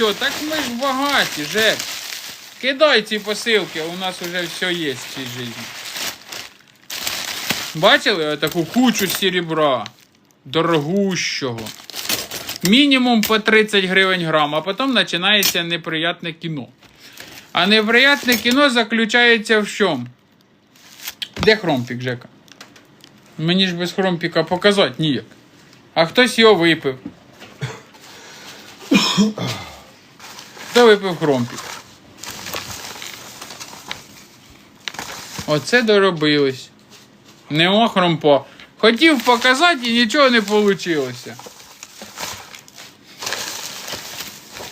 все. Так ми ж багаті, Жек. Кидай ці посилки, у нас вже все є в цій житті. Бачили таку кучу серебра? Дорогущого. Мінімум по 30 гривень грам, а потім починається неприятне кіно. А неприятне кіно заключається в чому? Де хромпік, Жека? Мені ж без хромпіка показати ніяк. А хтось його випив. Хто випив хромпік? Оце доробились. Нема хромпа. Хотів показати і нічого не вийшло.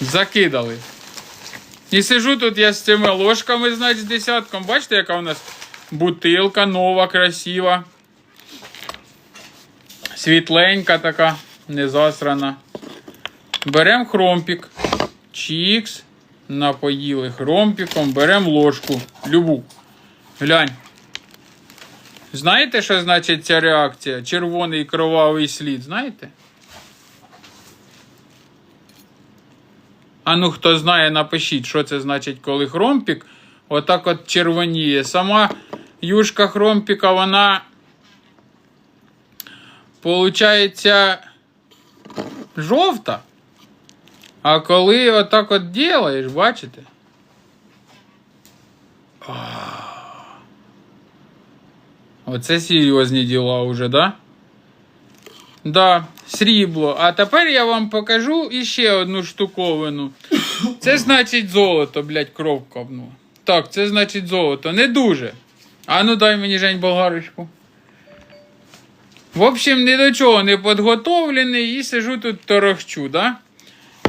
Закидали. І сижу тут я з цими ложками, значить, з десятком. Бачите, яка у нас бутилка нова, красива. Світленька така, не засрана. Беремо хромпік. Чікс. Напоїли хромпіком. Беремо ложку. Любу. Глянь. Знаєте, що значить ця реакція? Червоний кровавий слід, знаєте? А ну хто знає, напишіть, що це значить, коли хромпік отак от червоніє. Сама юшка хромпіка, вона получається жовта. А коли отак от ділаєш, бачите? Оце серйозні діла вже, да? Да, срібло. А тепер я вам покажу іще одну штуковину. Це значить золото, блядь, кров ковну. Так, це значить золото. Не дуже. А ну дай мені Жень болгарочку. В общем, ні до чого не підготовлений і сижу тут торохчу, да?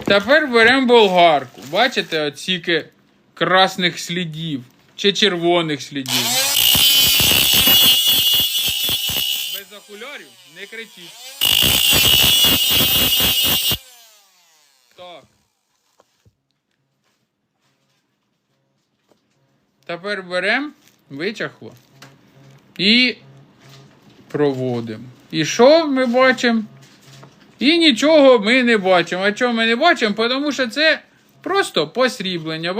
Тепер беремо болгарку. Бачите, от красних слідів чи червоних слідів. Без окулярів не кричіть. Так. Тепер беремо вичахло і проводимо. І що ми бачимо? І нічого ми не бачимо. А чого ми не бачимо? Тому що це просто посріблення.